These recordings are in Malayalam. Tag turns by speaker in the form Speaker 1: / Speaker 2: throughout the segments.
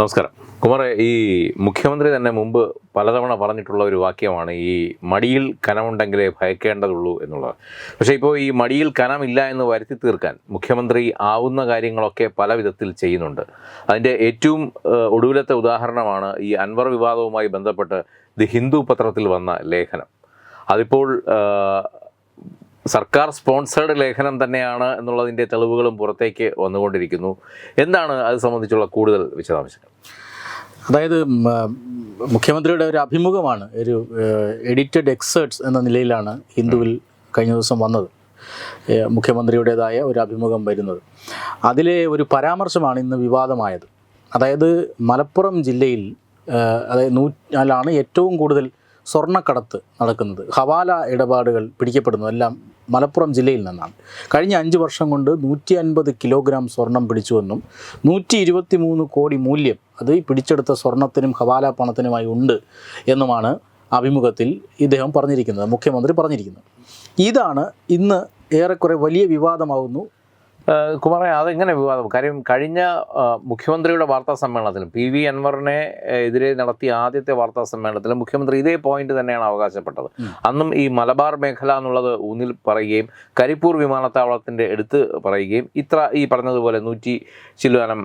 Speaker 1: നമസ്കാരം കുമാറെ ഈ മുഖ്യമന്ത്രി തന്നെ മുമ്പ് പലതവണ പറഞ്ഞിട്ടുള്ള ഒരു വാക്യമാണ് ഈ മടിയിൽ കനമുണ്ടെങ്കിലേ ഭയക്കേണ്ടതുള്ളൂ എന്നുള്ളത് പക്ഷേ ഇപ്പോൾ ഈ മടിയിൽ കനമില്ല എന്ന് വരുത്തി തീർക്കാൻ മുഖ്യമന്ത്രി ആവുന്ന കാര്യങ്ങളൊക്കെ പല വിധത്തിൽ ചെയ്യുന്നുണ്ട് അതിൻ്റെ ഏറ്റവും ഒടുവിലത്തെ ഉദാഹരണമാണ് ഈ അൻവർ വിവാദവുമായി ബന്ധപ്പെട്ട് ദി ഹിന്ദു പത്രത്തിൽ വന്ന ലേഖനം അതിപ്പോൾ സർക്കാർ സ്പോൺസേഡ് ലേഖനം തന്നെയാണ് എന്നുള്ളതിൻ്റെ തെളിവുകളും പുറത്തേക്ക് വന്നുകൊണ്ടിരിക്കുന്നു എന്താണ് അത് സംബന്ധിച്ചുള്ള കൂടുതൽ വിശദാംശങ്ങൾ
Speaker 2: അതായത് മുഖ്യമന്ത്രിയുടെ ഒരു അഭിമുഖമാണ് ഒരു എഡിറ്റഡ് എക്സേർട്സ് എന്ന നിലയിലാണ് ഹിന്ദുവിൽ കഴിഞ്ഞ ദിവസം വന്നത് മുഖ്യമന്ത്രിയുടേതായ ഒരു അഭിമുഖം വരുന്നത് അതിലെ ഒരു പരാമർശമാണ് ഇന്ന് വിവാദമായത് അതായത് മലപ്പുറം ജില്ലയിൽ അതായത് നൂ ഏറ്റവും കൂടുതൽ സ്വർണ്ണക്കടത്ത് നടക്കുന്നത് ഹവാല ഇടപാടുകൾ പിടിക്കപ്പെടുന്നു എല്ലാം മലപ്പുറം ജില്ലയിൽ നിന്നാണ് കഴിഞ്ഞ അഞ്ച് വർഷം കൊണ്ട് നൂറ്റി അൻപത് കിലോഗ്രാം സ്വർണം പിടിച്ചുവെന്നും നൂറ്റി ഇരുപത്തി മൂന്ന് കോടി മൂല്യം അത് പിടിച്ചെടുത്ത സ്വർണത്തിനും ഹവാല പണത്തിനുമായി ഉണ്ട് എന്നുമാണ് അഭിമുഖത്തിൽ ഇദ്ദേഹം പറഞ്ഞിരിക്കുന്നത് മുഖ്യമന്ത്രി പറഞ്ഞിരിക്കുന്നത് ഇതാണ് ഇന്ന് ഏറെക്കുറെ വലിയ വിവാദമാകുന്നു
Speaker 1: കുമാറെ അതെങ്ങനെ വിവാദം കാര്യം കഴിഞ്ഞ മുഖ്യമന്ത്രിയുടെ വാർത്താ സമ്മേളനത്തിലും പി വി അൻവറിനെ എതിരെ നടത്തിയ ആദ്യത്തെ വാർത്താ സമ്മേളനത്തിലും മുഖ്യമന്ത്രി ഇതേ പോയിന്റ് തന്നെയാണ് അവകാശപ്പെട്ടത് അന്നും ഈ മലബാർ മേഖല എന്നുള്ളത് ഊന്നിൽ പറയുകയും കരിപ്പൂർ വിമാനത്താവളത്തിൻ്റെ എടുത്ത് പറയുകയും ഇത്ര ഈ പറഞ്ഞതുപോലെ നൂറ്റി ചില്ലുവാനം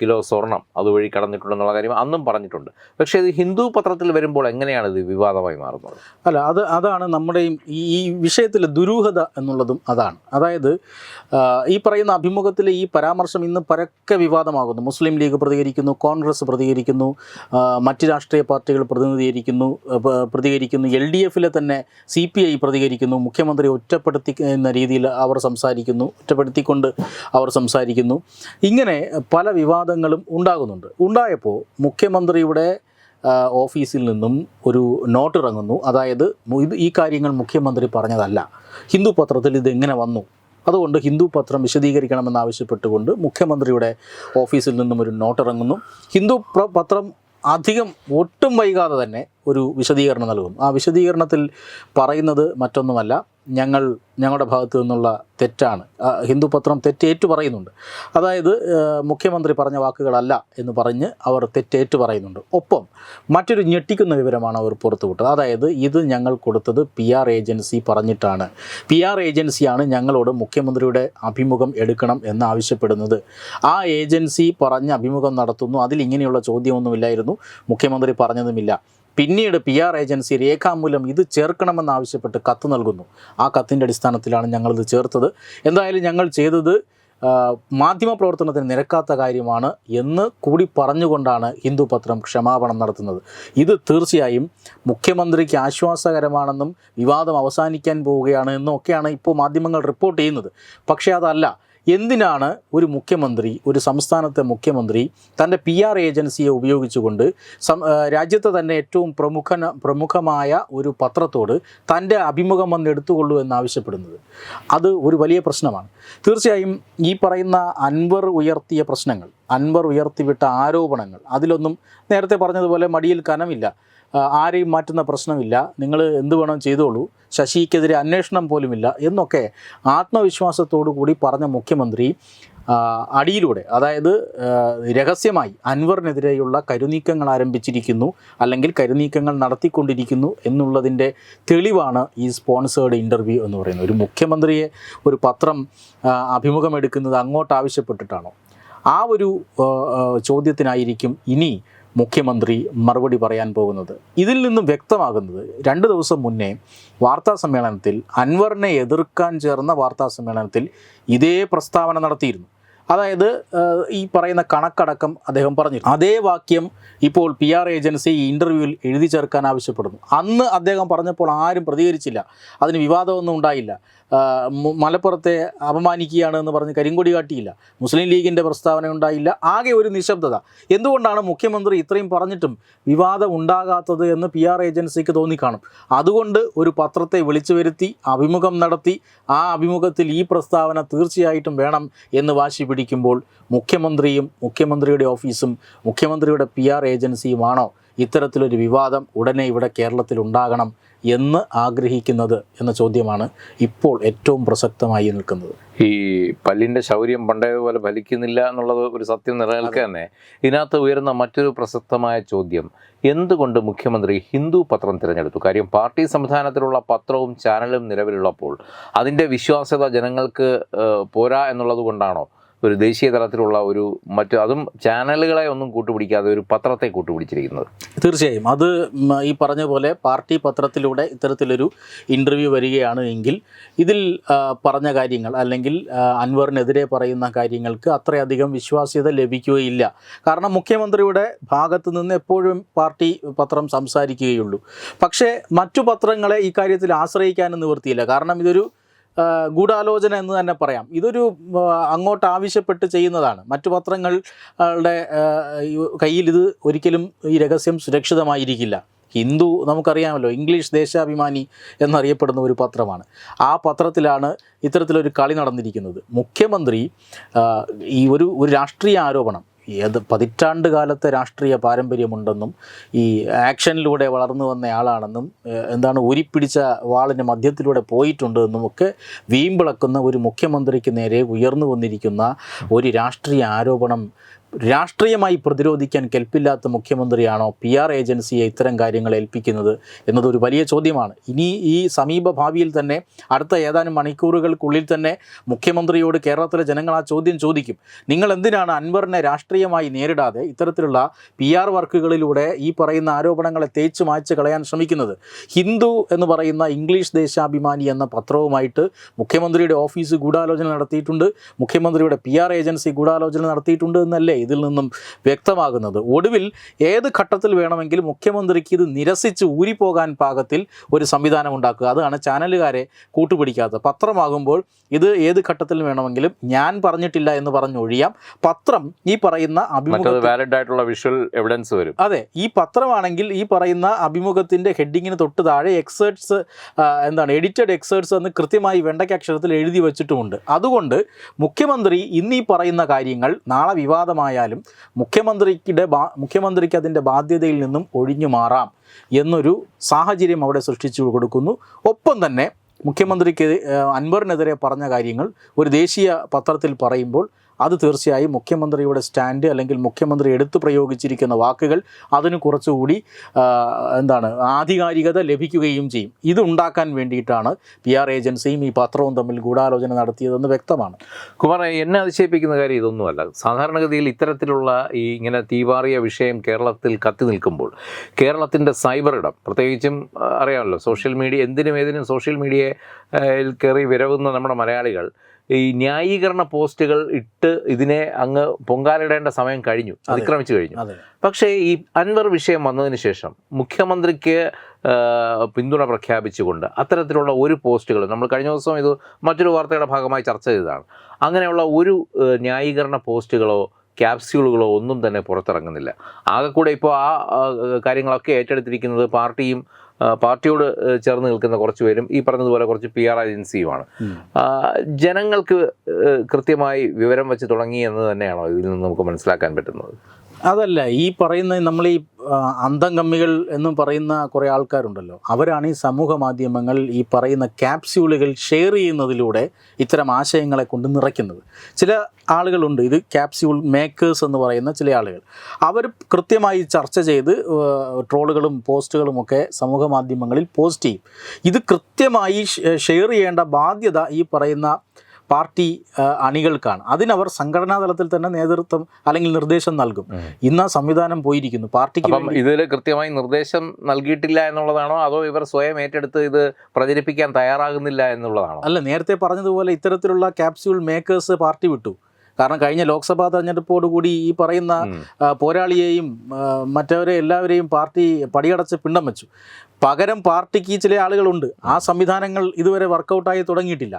Speaker 1: കിലോ സ്വർണം അതുവഴി കടന്നിട്ടുണ്ടെന്നുള്ള കാര്യം അന്നും പറഞ്ഞിട്ടുണ്ട് പക്ഷേ ഇത് ഹിന്ദു പത്രത്തിൽ വരുമ്പോൾ എങ്ങനെയാണ് ഇത് വിവാദമായി മാറുന്നത് അല്ല അത്
Speaker 2: അതാണ് നമ്മുടെയും ഈ വിഷയത്തിലെ ദുരൂഹത എന്നുള്ളതും അതാണ് അതായത് ഈ പറയുന്ന പറയുന്ന അഭിമുഖത്തിലെ ഈ പരാമർശം ഇന്ന് പരക്കെ വിവാദമാകുന്നു മുസ്ലിം ലീഗ് പ്രതികരിക്കുന്നു കോൺഗ്രസ് പ്രതികരിക്കുന്നു മറ്റ് രാഷ്ട്രീയ പാർട്ടികൾ പ്രതിനിധീകരിക്കുന്നു പ്രതികരിക്കുന്നു എൽ ഡി എഫിലെ തന്നെ സി പി ഐ പ്രതികരിക്കുന്നു മുഖ്യമന്ത്രി ഒറ്റപ്പെടുത്തി എന്ന രീതിയിൽ അവർ സംസാരിക്കുന്നു ഒറ്റപ്പെടുത്തിക്കൊണ്ട് അവർ സംസാരിക്കുന്നു ഇങ്ങനെ പല വിവാദങ്ങളും ഉണ്ടാകുന്നുണ്ട് ഉണ്ടായപ്പോൾ മുഖ്യമന്ത്രിയുടെ ഓഫീസിൽ നിന്നും ഒരു നോട്ട് ഇറങ്ങുന്നു അതായത് ഇത് ഈ കാര്യങ്ങൾ മുഖ്യമന്ത്രി പറഞ്ഞതല്ല ഹിന്ദു പത്രത്തിൽ ഇതെങ്ങനെ വന്നു അതുകൊണ്ട് ഹിന്ദു പത്രം വിശദീകരിക്കണമെന്നാവശ്യപ്പെട്ടുകൊണ്ട് മുഖ്യമന്ത്രിയുടെ ഓഫീസിൽ നിന്നും ഒരു നോട്ടിറങ്ങുന്നു ഹിന്ദു പത്രം അധികം ഒട്ടും വൈകാതെ തന്നെ ഒരു വിശദീകരണം നൽകും ആ വിശദീകരണത്തിൽ പറയുന്നത് മറ്റൊന്നുമല്ല ഞങ്ങൾ ഞങ്ങളുടെ ഭാഗത്തു നിന്നുള്ള തെറ്റാണ് ഹിന്ദു പത്രം തെറ്റേറ്റു പറയുന്നുണ്ട് അതായത് മുഖ്യമന്ത്രി പറഞ്ഞ വാക്കുകളല്ല എന്ന് പറഞ്ഞ് അവർ തെറ്റേറ്റു പറയുന്നുണ്ട് ഒപ്പം മറ്റൊരു ഞെട്ടിക്കുന്ന വിവരമാണ് അവർ പുറത്തുവിട്ടത് അതായത് ഇത് ഞങ്ങൾ കൊടുത്തത് പി ആർ ഏജൻസി പറഞ്ഞിട്ടാണ് പി ആർ ഏജൻസിയാണ് ഞങ്ങളോട് മുഖ്യമന്ത്രിയുടെ അഭിമുഖം എടുക്കണം എന്ന് ആവശ്യപ്പെടുന്നത് ആ ഏജൻസി പറഞ്ഞ് അഭിമുഖം നടത്തുന്നു അതിൽ ഇങ്ങനെയുള്ള ചോദ്യമൊന്നുമില്ലായിരുന്നു മുഖ്യമന്ത്രി പറഞ്ഞതുമില്ല പിന്നീട് പി ആർ ഏജൻസി രേഖാമൂലം ഇത് ചേർക്കണമെന്നാവശ്യപ്പെട്ട് കത്ത് നൽകുന്നു ആ കത്തിൻ്റെ അടിസ്ഥാനത്തിലാണ് ഞങ്ങളിത് ചേർത്തത് എന്തായാലും ഞങ്ങൾ ചെയ്തത് മാധ്യമ പ്രവർത്തനത്തിന് നിരക്കാത്ത കാര്യമാണ് എന്ന് കൂടി പറഞ്ഞുകൊണ്ടാണ് ഹിന്ദു പത്രം ക്ഷമാപണം നടത്തുന്നത് ഇത് തീർച്ചയായും മുഖ്യമന്ത്രിക്ക് ആശ്വാസകരമാണെന്നും വിവാദം അവസാനിക്കാൻ പോവുകയാണ് എന്നൊക്കെയാണ് ഇപ്പോൾ മാധ്യമങ്ങൾ റിപ്പോർട്ട് ചെയ്യുന്നത് പക്ഷേ അതല്ല എന്തിനാണ് ഒരു മുഖ്യമന്ത്രി ഒരു സംസ്ഥാനത്തെ മുഖ്യമന്ത്രി തൻ്റെ പി ആർ ഏജൻസിയെ ഉപയോഗിച്ചുകൊണ്ട് രാജ്യത്തെ തന്നെ ഏറ്റവും പ്രമുഖ പ്രമുഖമായ ഒരു പത്രത്തോട് തൻ്റെ അഭിമുഖം വന്ന് എടുത്തുകൊള്ളൂ എന്നാവശ്യപ്പെടുന്നത് അത് ഒരു വലിയ പ്രശ്നമാണ് തീർച്ചയായും ഈ പറയുന്ന അൻവർ ഉയർത്തിയ പ്രശ്നങ്ങൾ അൻവർ ഉയർത്തിവിട്ട ആരോപണങ്ങൾ അതിലൊന്നും നേരത്തെ പറഞ്ഞതുപോലെ മടിയിൽ കനമില്ല ആരെയും മാറ്റുന്ന പ്രശ്നമില്ല നിങ്ങൾ എന്ത് വേണം ചെയ്തോളൂ ശശിക്കെതിരെ അന്വേഷണം പോലുമില്ല എന്നൊക്കെ ആത്മവിശ്വാസത്തോടു കൂടി പറഞ്ഞ മുഖ്യമന്ത്രി അടിയിലൂടെ അതായത് രഹസ്യമായി അൻവറിനെതിരെയുള്ള കരുനീക്കങ്ങൾ ആരംഭിച്ചിരിക്കുന്നു അല്ലെങ്കിൽ കരുനീക്കങ്ങൾ നടത്തിക്കൊണ്ടിരിക്കുന്നു എന്നുള്ളതിൻ്റെ തെളിവാണ് ഈ സ്പോൺസേഡ് ഇൻ്റർവ്യൂ എന്ന് പറയുന്നത് ഒരു മുഖ്യമന്ത്രിയെ ഒരു പത്രം അഭിമുഖമെടുക്കുന്നത് അങ്ങോട്ട് ആവശ്യപ്പെട്ടിട്ടാണോ ആ ഒരു ചോദ്യത്തിനായിരിക്കും ഇനി മുഖ്യമന്ത്രി മറുപടി പറയാൻ പോകുന്നത് ഇതിൽ നിന്നും വ്യക്തമാകുന്നത് രണ്ട് ദിവസം മുന്നേ വാർത്താ സമ്മേളനത്തിൽ അൻവറിനെ എതിർക്കാൻ ചേർന്ന വാർത്താ സമ്മേളനത്തിൽ ഇതേ പ്രസ്താവന നടത്തിയിരുന്നു അതായത് ഈ പറയുന്ന കണക്കടക്കം അദ്ദേഹം പറഞ്ഞു അതേ വാക്യം ഇപ്പോൾ പി ആർ ഏജൻസി ഈ ഇൻ്റർവ്യൂവിൽ എഴുതി ചേർക്കാൻ ആവശ്യപ്പെടുന്നു അന്ന് അദ്ദേഹം പറഞ്ഞപ്പോൾ ആരും പ്രതികരിച്ചില്ല അതിന് വിവാദമൊന്നും ഉണ്ടായില്ല മലപ്പുറത്തെ അപമാനിക്കുകയാണ് എന്ന് പറഞ്ഞ് കരിങ്കൊടി കാട്ടിയില്ല മുസ്ലിം ലീഗിൻ്റെ പ്രസ്താവന ഉണ്ടായില്ല ആകെ ഒരു നിശബ്ദത എന്തുകൊണ്ടാണ് മുഖ്യമന്ത്രി ഇത്രയും പറഞ്ഞിട്ടും വിവാദം ഉണ്ടാകാത്തത് എന്ന് പി ആർ ഏജൻസിക്ക് തോന്നിക്കാണും അതുകൊണ്ട് ഒരു പത്രത്തെ വിളിച്ചു വരുത്തി അഭിമുഖം നടത്തി ആ അഭിമുഖത്തിൽ ഈ പ്രസ്താവന തീർച്ചയായിട്ടും വേണം എന്ന് വാശി പിടിക്കുമ്പോൾ മുഖ്യമന്ത്രിയും മുഖ്യമന്ത്രിയുടെ ഓഫീസും മുഖ്യമന്ത്രിയുടെ പി ആർ ഏജൻസിയുമാണോ ഇത്തരത്തിലൊരു വിവാദം ഉടനെ ഇവിടെ കേരളത്തിൽ ഉണ്ടാകണം എന്ന് ആഗ്രഹിക്കുന്നത് എന്ന ചോദ്യമാണ് ഇപ്പോൾ ഏറ്റവും പ്രസക്തമായി നിൽക്കുന്നത് ഈ പല്ലിൻ്റെ ശൗര്യം പണ്ടേപോലെ ഫലിക്കുന്നില്ല എന്നുള്ളത് ഒരു സത്യം നിലനിൽക്കുക തന്നെ ഇതിനകത്ത് ഉയർന്ന മറ്റൊരു പ്രസക്തമായ ചോദ്യം എന്തുകൊണ്ട് മുഖ്യമന്ത്രി ഹിന്ദു പത്രം തിരഞ്ഞെടുത്തു കാര്യം പാർട്ടി സംവിധാനത്തിലുള്ള പത്രവും ചാനലും നിലവിലുള്ളപ്പോൾ അതിൻ്റെ വിശ്വാസ്യത ജനങ്ങൾക്ക് പോരാ എന്നുള്ളത് കൊണ്ടാണോ ഒരു ദേശീയ തലത്തിലുള്ള ഒരു മറ്റ് അതും ചാനലുകളെ ഒന്നും കൂട്ടുപിടിക്കാതെ ഒരു പത്രത്തെ കൂട്ടുപിടിച്ചിരിക്കുന്നത് തീർച്ചയായും അത് ഈ പറഞ്ഞ പോലെ പാർട്ടി പത്രത്തിലൂടെ ഇത്തരത്തിലൊരു ഇൻ്റർവ്യൂ വരികയാണ് എങ്കിൽ ഇതിൽ പറഞ്ഞ കാര്യങ്ങൾ അല്ലെങ്കിൽ അൻവറിനെതിരെ പറയുന്ന കാര്യങ്ങൾക്ക് അത്രയധികം വിശ്വാസ്യത ലഭിക്കുകയില്ല കാരണം മുഖ്യമന്ത്രിയുടെ ഭാഗത്തു നിന്ന് എപ്പോഴും പാർട്ടി പത്രം സംസാരിക്കുകയുള്ളൂ പക്ഷേ മറ്റു പത്രങ്ങളെ ഈ കാര്യത്തിൽ ആശ്രയിക്കാനും നിവൃത്തിയില്ല കാരണം ഇതൊരു ഗൂഢാലോചന എന്ന് തന്നെ പറയാം ഇതൊരു അങ്ങോട്ട് ആവശ്യപ്പെട്ട് ചെയ്യുന്നതാണ് മറ്റു പത്രങ്ങളുടെ കയ്യിൽ ഇത് ഒരിക്കലും ഈ രഹസ്യം സുരക്ഷിതമായിരിക്കില്ല ഹിന്ദു നമുക്കറിയാമല്ലോ ഇംഗ്ലീഷ് ദേശാഭിമാനി എന്നറിയപ്പെടുന്ന ഒരു പത്രമാണ് ആ പത്രത്തിലാണ് ഇത്തരത്തിലൊരു കളി നടന്നിരിക്കുന്നത് മുഖ്യമന്ത്രി ഈ ഒരു ഒരു രാഷ്ട്രീയ ആരോപണം ഏത് പതിറ്റാണ്ട് കാലത്തെ രാഷ്ട്രീയ പാരമ്പര്യമുണ്ടെന്നും ഈ ആക്ഷനിലൂടെ വളർന്നു വന്നയാളാണെന്നും എന്താണ് ഉരിപ്പിടിച്ച വാളിന് മധ്യത്തിലൂടെ പോയിട്ടുണ്ട് എന്നും ഒക്കെ വീമ്പിളക്കുന്ന ഒരു മുഖ്യമന്ത്രിക്ക് നേരെ ഉയർന്നു വന്നിരിക്കുന്ന ഒരു രാഷ്ട്രീയ ആരോപണം രാഷ്ട്രീയമായി പ്രതിരോധിക്കാൻ കെൽപ്പില്ലാത്ത മുഖ്യമന്ത്രിയാണോ പി ആർ ഏജൻസിയെ ഇത്തരം കാര്യങ്ങൾ ഏൽപ്പിക്കുന്നത് എന്നതൊരു വലിയ ചോദ്യമാണ് ഇനി ഈ സമീപ ഭാവിയിൽ തന്നെ അടുത്ത ഏതാനും മണിക്കൂറുകൾക്കുള്ളിൽ തന്നെ മുഖ്യമന്ത്രിയോട് കേരളത്തിലെ ജനങ്ങൾ ആ ചോദ്യം ചോദിക്കും നിങ്ങൾ എന്തിനാണ് അൻവറിനെ രാഷ്ട്രീയമായി നേരിടാതെ ഇത്തരത്തിലുള്ള പി ആർ വർക്കുകളിലൂടെ ഈ പറയുന്ന ആരോപണങ്ങളെ തേച്ചു മായ്ച്ചു കളയാൻ ശ്രമിക്കുന്നത് ഹിന്ദു എന്ന് പറയുന്ന ഇംഗ്ലീഷ് ദേശാഭിമാനി എന്ന പത്രവുമായിട്ട് മുഖ്യമന്ത്രിയുടെ ഓഫീസ് ഗൂഢാലോചന നടത്തിയിട്ടുണ്ട് മുഖ്യമന്ത്രിയുടെ പി ആർ ഏജൻസി ഗൂഢാലോചന നടത്തിയിട്ടുണ്ട് എന്നല്ലേ ഇതിൽ നിന്നും വ്യക്തമാകുന്നത് ഒടുവിൽ ഏത് ഘട്ടത്തിൽ വേണമെങ്കിലും മുഖ്യമന്ത്രിക്ക് ഇത് നിരസിച്ച് ഊരിപ്പോകാൻ പാകത്തിൽ ഒരു സംവിധാനം ഉണ്ടാക്കുക അതാണ് ചാനലുകാരെ കൂട്ടുപിടിക്കാത്തത് പത്രമാകുമ്പോൾ ഇത് ഏത് ഘട്ടത്തിൽ വേണമെങ്കിലും ഞാൻ പറഞ്ഞിട്ടില്ല എന്ന് പറഞ്ഞൊഴിയാം പത്രം ഈ പറയുന്ന വാലിഡ് ആയിട്ടുള്ള വിഷ്വൽ എവിഡൻസ് വരും അതെ ഈ പത്രമാണെങ്കിൽ ഈ പറയുന്ന അഭിമുഖത്തിന്റെ ഹെഡിങ്ങിന് തൊട്ട് താഴെ എക്സേർട്സ് എന്താണ് എഡിറ്റഡ് എക്സേർട്സ് എന്ന് കൃത്യമായി വെണ്ടയ്ക്ക് അക്ഷരത്തിൽ എഴുതി വെച്ചിട്ടുമുണ്ട് അതുകൊണ്ട് മുഖ്യമന്ത്രി ഇന്നീ പറയുന്ന കാര്യങ്ങൾ നാളെ വിവാദമായി മുഖ്യമന്ത്രിക്കിടെ മുഖ്യമന്ത്രിയുടെ മുഖ്യമന്ത്രിക്ക് അതിൻ്റെ ബാധ്യതയിൽ നിന്നും ഒഴിഞ്ഞു മാറാം എന്നൊരു സാഹചര്യം അവിടെ സൃഷ്ടിച്ചു കൊടുക്കുന്നു ഒപ്പം തന്നെ മുഖ്യമന്ത്രിക്ക് അൻവറിനെതിരെ പറഞ്ഞ കാര്യങ്ങൾ ഒരു ദേശീയ പത്രത്തിൽ പറയുമ്പോൾ അത് തീർച്ചയായും മുഖ്യമന്ത്രിയുടെ സ്റ്റാൻഡ് അല്ലെങ്കിൽ മുഖ്യമന്ത്രി എടുത്തു പ്രയോഗിച്ചിരിക്കുന്ന വാക്കുകൾ അതിന് കുറച്ചുകൂടി എന്താണ് ആധികാരികത ലഭിക്കുകയും ചെയ്യും ഇതുണ്ടാക്കാൻ വേണ്ടിയിട്ടാണ് പി ആർ ഏജൻസിയും ഈ പത്രവും തമ്മിൽ ഗൂഢാലോചന നടത്തിയതെന്ന് വ്യക്തമാണ് കുമാർ എന്നെ അതിശയിപ്പിക്കുന്ന കാര്യം ഇതൊന്നുമല്ല സാധാരണഗതിയിൽ ഇത്തരത്തിലുള്ള ഈ ഇങ്ങനെ തീവാറിയ വിഷയം കേരളത്തിൽ കത്തി നിൽക്കുമ്പോൾ കേരളത്തിൻ്റെ സൈബർ ഇടം പ്രത്യേകിച്ചും അറിയാമല്ലോ സോഷ്യൽ മീഡിയ എന്തിനും ഏതിനും സോഷ്യൽ മീഡിയയിൽ കയറി വിരവുന്ന നമ്മുടെ മലയാളികൾ ഈ ന്യായീകരണ പോസ്റ്റുകൾ ഇട്ട് ഇതിനെ അങ്ങ് പൊങ്കാലിടേണ്ട സമയം കഴിഞ്ഞു അതിക്രമിച്ചു കഴിഞ്ഞു പക്ഷേ ഈ അൻവർ വിഷയം വന്നതിന് ശേഷം മുഖ്യമന്ത്രിക്ക് പിന്തുണ പ്രഖ്യാപിച്ചുകൊണ്ട് അത്തരത്തിലുള്ള ഒരു പോസ്റ്റുകൾ നമ്മൾ കഴിഞ്ഞ ദിവസം ഇത് മറ്റൊരു വാർത്തയുടെ ഭാഗമായി ചർച്ച ചെയ്തതാണ് അങ്ങനെയുള്ള ഒരു ന്യായീകരണ പോസ്റ്റുകളോ ക്യാപ്സ്യൂളുകളോ ഒന്നും തന്നെ പുറത്തിറങ്ങുന്നില്ല ആകെക്കൂടെ ഇപ്പോൾ ആ കാര്യങ്ങളൊക്കെ ഏറ്റെടുത്തിരിക്കുന്നത് പാർട്ടിയും പാർട്ടിയോട് ചേർന്ന് നിൽക്കുന്ന കുറച്ച് പേരും ഈ പറഞ്ഞതുപോലെ കുറച്ച് പി ആർ ഏജൻസിയുമാണ് ജനങ്ങൾക്ക് കൃത്യമായി വിവരം വെച്ച് തുടങ്ങി എന്ന് തന്നെയാണോ ഇതിൽ നിന്ന് നമുക്ക് മനസ്സിലാക്കാൻ പറ്റുന്നത് അതല്ല ഈ പറയുന്ന നമ്മൾ ഈ അന്തം കമ്മികൾ എന്ന് പറയുന്ന കുറേ ആൾക്കാരുണ്ടല്ലോ അവരാണ് ഈ സമൂഹ മാധ്യമങ്ങൾ ഈ പറയുന്ന ക്യാപ്സ്യൂളുകൾ ഷെയർ ചെയ്യുന്നതിലൂടെ ഇത്തരം ആശയങ്ങളെ കൊണ്ട് നിറയ്ക്കുന്നത് ചില ആളുകളുണ്ട് ഇത് ക്യാപ്സ്യൂൾ മേക്കേഴ്സ് എന്ന് പറയുന്ന ചില ആളുകൾ അവർ കൃത്യമായി ചർച്ച ചെയ്ത് ട്രോളുകളും പോസ്റ്റുകളും ഒക്കെ സമൂഹ മാധ്യമങ്ങളിൽ പോസ്റ്റ് ചെയ്യും ഇത് കൃത്യമായി ഷെയർ ചെയ്യേണ്ട ബാധ്യത ഈ പറയുന്ന പാർട്ടി അണികൾക്കാണ് അതിനവർ സംഘടനാ തലത്തിൽ തന്നെ നേതൃത്വം അല്ലെങ്കിൽ നിർദ്ദേശം നൽകും ഇന്ന് ആ സംവിധാനം പോയിരിക്കുന്നു പാർട്ടിക്ക് ഇതിൽ കൃത്യമായി നിർദ്ദേശം നൽകിയിട്ടില്ല എന്നുള്ളതാണോ അതോ ഇവർ സ്വയം ഏറ്റെടുത്ത് ഇത് പ്രചരിപ്പിക്കാൻ തയ്യാറാകുന്നില്ല എന്നുള്ളതാണോ അല്ല നേരത്തെ പറഞ്ഞതുപോലെ ഇത്തരത്തിലുള്ള ക്യാപ്സ്യൂൾ മേക്കേഴ്സ് പാർട്ടി വിട്ടു കാരണം കഴിഞ്ഞ ലോക്സഭാ തെരഞ്ഞെടുപ്പോടുകൂടി ഈ പറയുന്ന പോരാളിയെയും മറ്റവരെ എല്ലാവരെയും പാർട്ടി പടിയടച്ച് പിണ്ടം വെച്ചു പകരം പാർട്ടിക്ക് ചില ആളുകളുണ്ട് ആ സംവിധാനങ്ങൾ ഇതുവരെ വർക്കൗട്ടായി തുടങ്ങിയിട്ടില്ല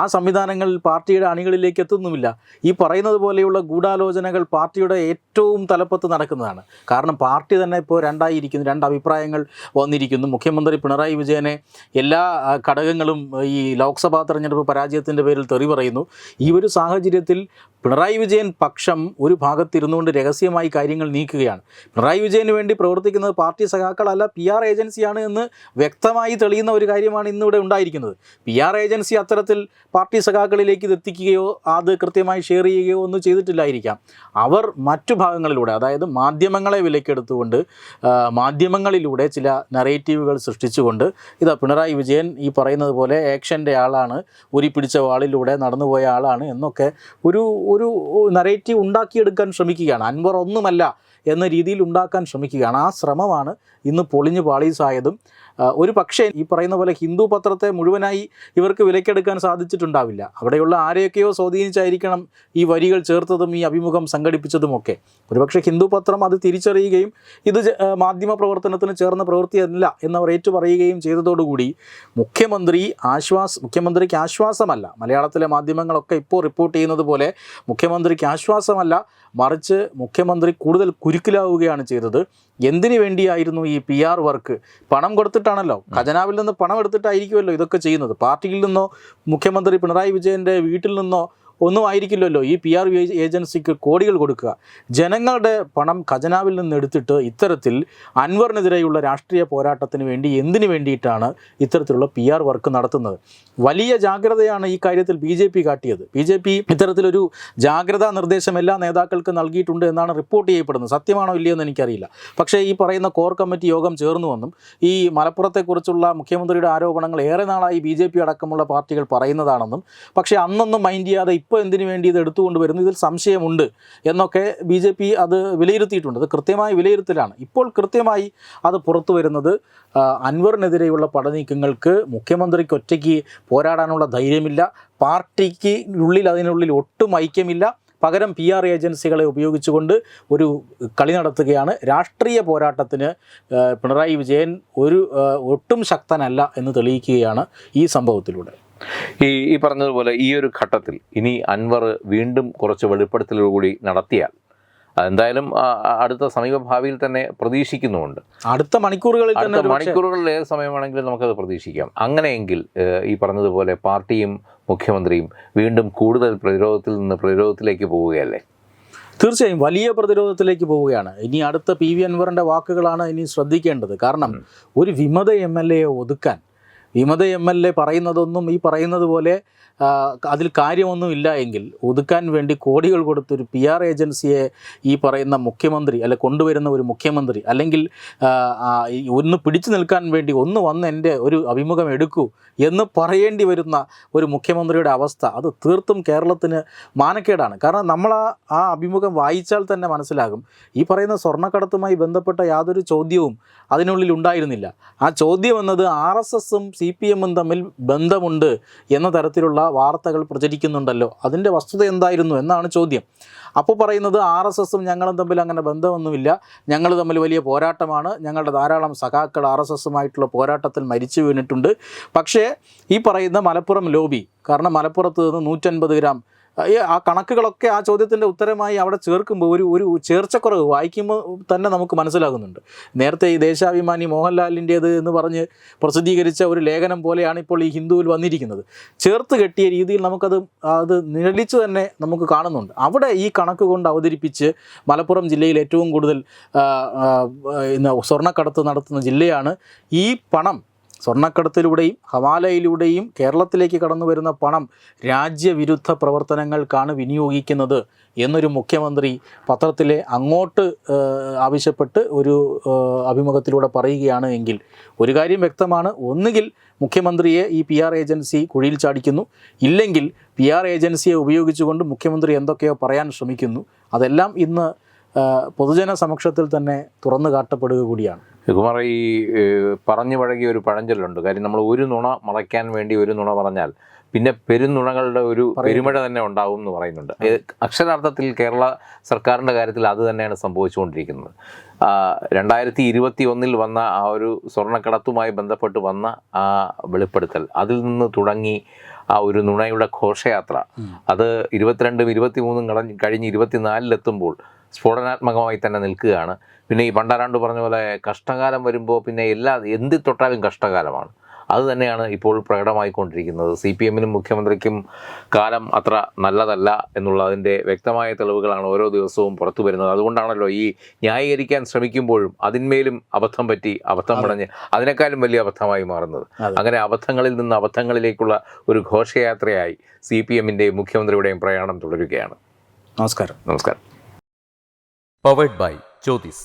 Speaker 2: ആ സംവിധാനങ്ങൾ പാർട്ടിയുടെ അണികളിലേക്ക് എത്തുന്നുമില്ല ഈ പറയുന്നത് പോലെയുള്ള ഗൂഢാലോചനകൾ പാർട്ടിയുടെ ഏറ്റവും തലപ്പത്ത് നടക്കുന്നതാണ് കാരണം പാർട്ടി തന്നെ ഇപ്പോൾ രണ്ടായി ഇരിക്കുന്നു രണ്ട് അഭിപ്രായങ്ങൾ വന്നിരിക്കുന്നു മുഖ്യമന്ത്രി പിണറായി വിജയനെ എല്ലാ ഘടകങ്ങളും ഈ ലോക്സഭാ തെരഞ്ഞെടുപ്പ് പരാജയത്തിൻ്റെ പേരിൽ തെറി പറയുന്നു ഈ ഒരു സാഹചര്യത്തിൽ പിണറായി വിജയൻ പക്ഷം ഒരു ഭാഗത്തിരുന്നുകൊണ്ട് രഹസ്യമായി കാര്യങ്ങൾ നീക്കുകയാണ് പിണറായി വിജയന് വേണ്ടി പ്രവർത്തിക്കുന്നത് പാർട്ടി സഖാക്കളല്ല പി ആർ ഏജൻസിയാണ് ആണ് എന്ന് വ്യക്തമായി തെളിയുന്ന ഒരു കാര്യമാണ് ഇന്നിവിടെ ഉണ്ടായിരിക്കുന്നത് പി ആർ ഏജൻസി അത്തരത്തിൽ പാർട്ടി സഖാക്കളിലേക്ക് ഇത് എത്തിക്കുകയോ അത് കൃത്യമായി ഷെയർ ചെയ്യുകയോ ഒന്നും ചെയ്തിട്ടില്ലായിരിക്കാം അവർ മറ്റു ഭാഗങ്ങളിലൂടെ അതായത് മാധ്യമങ്ങളെ വിലക്കെടുത്തുകൊണ്ട് മാധ്യമങ്ങളിലൂടെ ചില നറേറ്റീവുകൾ സൃഷ്ടിച്ചുകൊണ്ട് ഇതാ പിണറായി വിജയൻ ഈ പറയുന്നത് പോലെ ആക്ഷൻ്റെ ആളാണ് ഉരി പിടിച്ച വാളിലൂടെ നടന്നുപോയ ആളാണ് എന്നൊക്കെ ഒരു ഒരു നറേറ്റീവ് ഉണ്ടാക്കിയെടുക്കാൻ ശ്രമിക്കുകയാണ് അൻവർ ഒന്നുമല്ല എന്ന രീതിയിൽ ഉണ്ടാക്കാൻ ശ്രമിക്കുകയാണ് ആ ശ്രമമാണ് ഇന്ന് പൊളിഞ്ഞു പാളീസായതും ഒരു പക്ഷേ ഈ പറയുന്ന പോലെ ഹിന്ദു പത്രത്തെ മുഴുവനായി ഇവർക്ക് വിലക്കെടുക്കാൻ സാധിച്ചിട്ടുണ്ടാവില്ല അവിടെയുള്ള ആരെയൊക്കെയോ സ്വാധീനിച്ചായിരിക്കണം ഈ വരികൾ ചേർത്തതും ഈ അഭിമുഖം ഒക്കെ ഒരുപക്ഷെ ഹിന്ദു പത്രം അത് തിരിച്ചറിയുകയും ഇത് മാധ്യമ പ്രവർത്തനത്തിന് ചേർന്ന പ്രവൃത്തിയല്ല എന്നവർ ഏറ്റുപറയുകയും ചെയ്തതോടുകൂടി മുഖ്യമന്ത്രി ആശ്വാസ മുഖ്യമന്ത്രിക്ക് ആശ്വാസമല്ല മലയാളത്തിലെ മാധ്യമങ്ങളൊക്കെ ഇപ്പോൾ റിപ്പോർട്ട് ചെയ്യുന്നത് പോലെ മുഖ്യമന്ത്രിക്ക് ആശ്വാസമല്ല മറിച്ച് മുഖ്യമന്ത്രി കൂടുതൽ കുരുക്കിലാവുകയാണ് ചെയ്തത് എന്തിനു വേണ്ടിയായിരുന്നു ഈ പി ആർ വർക്ക് പണം കൊടുത്തിട്ട് ബുദ്ധിമുട്ടാണല്ലോ ഖജനാവിൽ നിന്ന് പണം എടുത്തിട്ടായിരിക്കുമല്ലോ ഇതൊക്കെ ചെയ്യുന്നത് പാർട്ടിയിൽ നിന്നോ മുഖ്യമന്ത്രി പിണറായി വിജയൻ്റെ വീട്ടിൽ നിന്നോ ഒന്നും ആയിരിക്കില്ലല്ലോ ഈ പി ആർ ഏജൻസിക്ക് കോടികൾ കൊടുക്കുക ജനങ്ങളുടെ പണം ഖജനാവിൽ നിന്ന് എടുത്തിട്ട് ഇത്തരത്തിൽ അൻവറിനെതിരെയുള്ള രാഷ്ട്രീയ പോരാട്ടത്തിന് വേണ്ടി എന്തിനു വേണ്ടിയിട്ടാണ് ഇത്തരത്തിലുള്ള പി ആർ വർക്ക് നടത്തുന്നത് വലിയ ജാഗ്രതയാണ് ഈ കാര്യത്തിൽ ബി ജെ പി കാട്ടിയത് ബി ജെ പി ഇത്തരത്തിലൊരു ജാഗ്രതാ നിർദ്ദേശം എല്ലാ നേതാക്കൾക്കും നൽകിയിട്ടുണ്ട് എന്നാണ് റിപ്പോർട്ട് ചെയ്യപ്പെടുന്നത് സത്യമാണോ ഇല്ലയോ എന്ന് എനിക്കറിയില്ല പക്ഷേ ഈ പറയുന്ന കോർ കമ്മിറ്റി യോഗം ചേർന്നുവെന്നും ഈ മലപ്പുറത്തെക്കുറിച്ചുള്ള മുഖ്യമന്ത്രിയുടെ ആരോപണങ്ങൾ ഏറെ നാളായി ബി അടക്കമുള്ള പാർട്ടികൾ പറയുന്നതാണെന്നും പക്ഷേ അന്നൊന്നും മൈൻഡ് ചെയ്യാതെ ഇപ്പോൾ എന്തിനു വേണ്ടി ഇത് എടുത്തുകൊണ്ട് വരുന്നു ഇതിൽ സംശയമുണ്ട് എന്നൊക്കെ ബി ജെ പി അത് വിലയിരുത്തിയിട്ടുണ്ട് അത് കൃത്യമായ വിലയിരുത്തലാണ് ഇപ്പോൾ കൃത്യമായി അത് പുറത്തു വരുന്നത് അൻവറിനെതിരെയുള്ള പടനീക്കങ്ങൾക്ക് മുഖ്യമന്ത്രിക്ക് ഒറ്റയ്ക്ക് പോരാടാനുള്ള ധൈര്യമില്ല പാർട്ടിക്ക് ഉള്ളിൽ അതിനുള്ളിൽ ഒട്ടും ഐക്യമില്ല പകരം പി ആർ ഏജൻസികളെ ഉപയോഗിച്ചുകൊണ്ട് ഒരു കളി നടത്തുകയാണ് രാഷ്ട്രീയ പോരാട്ടത്തിന് പിണറായി വിജയൻ ഒരു ഒട്ടും ശക്തനല്ല എന്ന് തെളിയിക്കുകയാണ് ഈ സംഭവത്തിലൂടെ ഈ ഈ പറഞ്ഞതുപോലെ ഈ ഒരു ഘട്ടത്തിൽ ഇനി അൻവർ വീണ്ടും കുറച്ച് വെളിപ്പെടുത്തലുകൾ കൂടി നടത്തിയാൽ എന്തായാലും അടുത്ത സമീപ ഭാവിയിൽ തന്നെ പ്രതീക്ഷിക്കുന്നുമുണ്ട് അടുത്ത മണിക്കൂറുകളിൽ അടുത്ത മണിക്കൂറുകളിൽ ഏത് സമയമാണെങ്കിലും നമുക്കത് പ്രതീക്ഷിക്കാം അങ്ങനെയെങ്കിൽ ഈ പറഞ്ഞതുപോലെ പാർട്ടിയും മുഖ്യമന്ത്രിയും വീണ്ടും കൂടുതൽ പ്രതിരോധത്തിൽ നിന്ന് പ്രതിരോധത്തിലേക്ക് പോവുകയല്ലേ തീർച്ചയായും വലിയ പ്രതിരോധത്തിലേക്ക് പോവുകയാണ് ഇനി അടുത്ത പി വി അൻവറിൻ്റെ വാക്കുകളാണ് ഇനി ശ്രദ്ധിക്കേണ്ടത് കാരണം ഒരു വിമത എം എൽ എയെ ഒതുക്കാൻ വിമത എം എൽ എ പറയുന്നതൊന്നും ഈ പറയുന്നത് പോലെ അതിൽ കാര്യമൊന്നുമില്ല എങ്കിൽ ഒതുക്കാൻ വേണ്ടി കോടികൾ കൊടുത്തൊരു പി ആർ ഏജൻസിയെ ഈ പറയുന്ന മുഖ്യമന്ത്രി അല്ലെ കൊണ്ടുവരുന്ന ഒരു മുഖ്യമന്ത്രി അല്ലെങ്കിൽ ഒന്ന് പിടിച്ചു നിൽക്കാൻ വേണ്ടി ഒന്ന് വന്ന് എൻ്റെ ഒരു അഭിമുഖം എടുക്കൂ എന്ന് പറയേണ്ടി വരുന്ന ഒരു മുഖ്യമന്ത്രിയുടെ അവസ്ഥ അത് തീർത്തും കേരളത്തിന് മാനക്കേടാണ് കാരണം നമ്മൾ ആ അഭിമുഖം വായിച്ചാൽ തന്നെ മനസ്സിലാകും ഈ പറയുന്ന സ്വർണ്ണക്കടത്തുമായി ബന്ധപ്പെട്ട യാതൊരു ചോദ്യവും അതിനുള്ളിൽ ഉണ്ടായിരുന്നില്ല ആ ചോദ്യം എന്നത് ആർ എസ് എസും സി പി എമ്മും തമ്മിൽ ബന്ധമുണ്ട് എന്ന തരത്തിലുള്ള വാർത്തകൾ പ്രചരിക്കുന്നുണ്ടല്ലോ അതിൻ്റെ വസ്തുത എന്തായിരുന്നു എന്നാണ് ചോദ്യം അപ്പോൾ പറയുന്നത് ആർ എസ് എസും ഞങ്ങളും തമ്മിൽ അങ്ങനെ ബന്ധമൊന്നുമില്ല ഞങ്ങൾ തമ്മിൽ വലിയ പോരാട്ടമാണ് ഞങ്ങളുടെ ധാരാളം സഖാക്കൾ ആർ എസ് എസുമായിട്ടുള്ള പോരാട്ടത്തിൽ മരിച്ചു വീണിട്ടുണ്ട് പക്ഷേ ഈ പറയുന്ന മലപ്പുറം ലോബി കാരണം മലപ്പുറത്ത് നിന്ന് നൂറ്റൻപത് ഗ്രാം ആ കണക്കുകളൊക്കെ ആ ചോദ്യത്തിൻ്റെ ഉത്തരമായി അവിടെ ചേർക്കുമ്പോൾ ഒരു ഒരു ചേർച്ചക്കുറവ് വായിക്കുമ്പോൾ തന്നെ നമുക്ക് മനസ്സിലാകുന്നുണ്ട് നേരത്തെ ഈ ദേശാഭിമാനി മോഹൻലാലിൻ്റേത് എന്ന് പറഞ്ഞ് പ്രസിദ്ധീകരിച്ച ഒരു ലേഖനം പോലെയാണ് ഇപ്പോൾ ഈ ഹിന്ദുവിൽ വന്നിരിക്കുന്നത് ചേർത്ത് കെട്ടിയ രീതിയിൽ നമുക്കത് അത് നിഴലിച്ച് തന്നെ നമുക്ക് കാണുന്നുണ്ട് അവിടെ ഈ കണക്ക് കൊണ്ട് അവതരിപ്പിച്ച് മലപ്പുറം ജില്ലയിൽ ഏറ്റവും കൂടുതൽ സ്വർണ്ണക്കടത്ത് നടത്തുന്ന ജില്ലയാണ് ഈ പണം സ്വർണ്ണക്കടത്തിലൂടെയും ഹവാലയിലൂടെയും കേരളത്തിലേക്ക് കടന്നു വരുന്ന പണം രാജ്യവിരുദ്ധ പ്രവർത്തനങ്ങൾക്കാണ് വിനിയോഗിക്കുന്നത് എന്നൊരു മുഖ്യമന്ത്രി പത്രത്തിലെ അങ്ങോട്ട് ആവശ്യപ്പെട്ട് ഒരു അഭിമുഖത്തിലൂടെ പറയുകയാണ് എങ്കിൽ ഒരു കാര്യം വ്യക്തമാണ് ഒന്നുകിൽ മുഖ്യമന്ത്രിയെ ഈ പി ആർ ഏജൻസി കുഴിയിൽ ചാടിക്കുന്നു ഇല്ലെങ്കിൽ പി ആർ ഏജൻസിയെ ഉപയോഗിച്ചുകൊണ്ട് മുഖ്യമന്ത്രി എന്തൊക്കെയോ പറയാൻ ശ്രമിക്കുന്നു അതെല്ലാം ഇന്ന് പൊതുജന സമക്ഷത്തിൽ തന്നെ തുറന്നു കാട്ടപ്പെടുക കൂടിയാണ് കുമാർ ഈ പറഞ്ഞു പഴകിയ ഒരു പഴഞ്ചൊല്ലുണ്ട് കാര്യം നമ്മൾ ഒരു നുണ മറയ്ക്കാൻ വേണ്ടി ഒരു നുണ പറഞ്ഞാൽ പിന്നെ പെരുന്നുണകളുടെ ഒരു പെരുമഴ തന്നെ ഉണ്ടാവും എന്ന് പറയുന്നുണ്ട് അക്ഷരാർത്ഥത്തിൽ കേരള സർക്കാരിൻ്റെ കാര്യത്തിൽ അത് തന്നെയാണ് സംഭവിച്ചുകൊണ്ടിരിക്കുന്നത് രണ്ടായിരത്തി ഇരുപത്തി ഒന്നിൽ വന്ന ആ ഒരു സ്വർണ്ണക്കടത്തുമായി ബന്ധപ്പെട്ട് വന്ന ആ വെളിപ്പെടുത്തൽ അതിൽ നിന്ന് തുടങ്ങി ആ ഒരു നുണയുടെ ഘോഷയാത്ര അത് ഇരുപത്തിരണ്ടും ഇരുപത്തി മൂന്നും കഴിഞ്ഞ് ഇരുപത്തിനാലിലെത്തുമ്പോൾ സ്ഫോടനാത്മകമായി തന്നെ നിൽക്കുകയാണ് പിന്നെ ഈ പണ്ടാരാണ്ട് പറഞ്ഞ പോലെ കഷ്ടകാലം വരുമ്പോൾ പിന്നെ എല്ലാ എന്ത് തൊട്ടാലും കഷ്ടകാലമാണ് അത് തന്നെയാണ് ഇപ്പോൾ പ്രകടമായിക്കൊണ്ടിരിക്കുന്നത് സി പി എമ്മിനും മുഖ്യമന്ത്രിക്കും കാലം അത്ര നല്ലതല്ല എന്നുള്ളതിൻ്റെ വ്യക്തമായ തെളിവുകളാണ് ഓരോ ദിവസവും പുറത്തു വരുന്നത് അതുകൊണ്ടാണല്ലോ ഈ ന്യായീകരിക്കാൻ ശ്രമിക്കുമ്പോഴും അതിന്മേലും അബദ്ധം പറ്റി അബദ്ധം പിടഞ്ഞ് അതിനേക്കാളും വലിയ അബദ്ധമായി മാറുന്നത് അങ്ങനെ അബദ്ധങ്ങളിൽ നിന്ന് അബദ്ധങ്ങളിലേക്കുള്ള ഒരു ഘോഷയാത്രയായി സി പി എമ്മിൻ്റെയും മുഖ്യമന്ത്രിയുടെയും പ്രയാണം തുടരുകയാണ് നമസ്കാരം നമസ്കാരം പവേഡ് ബൈ ജ്യോതിസ്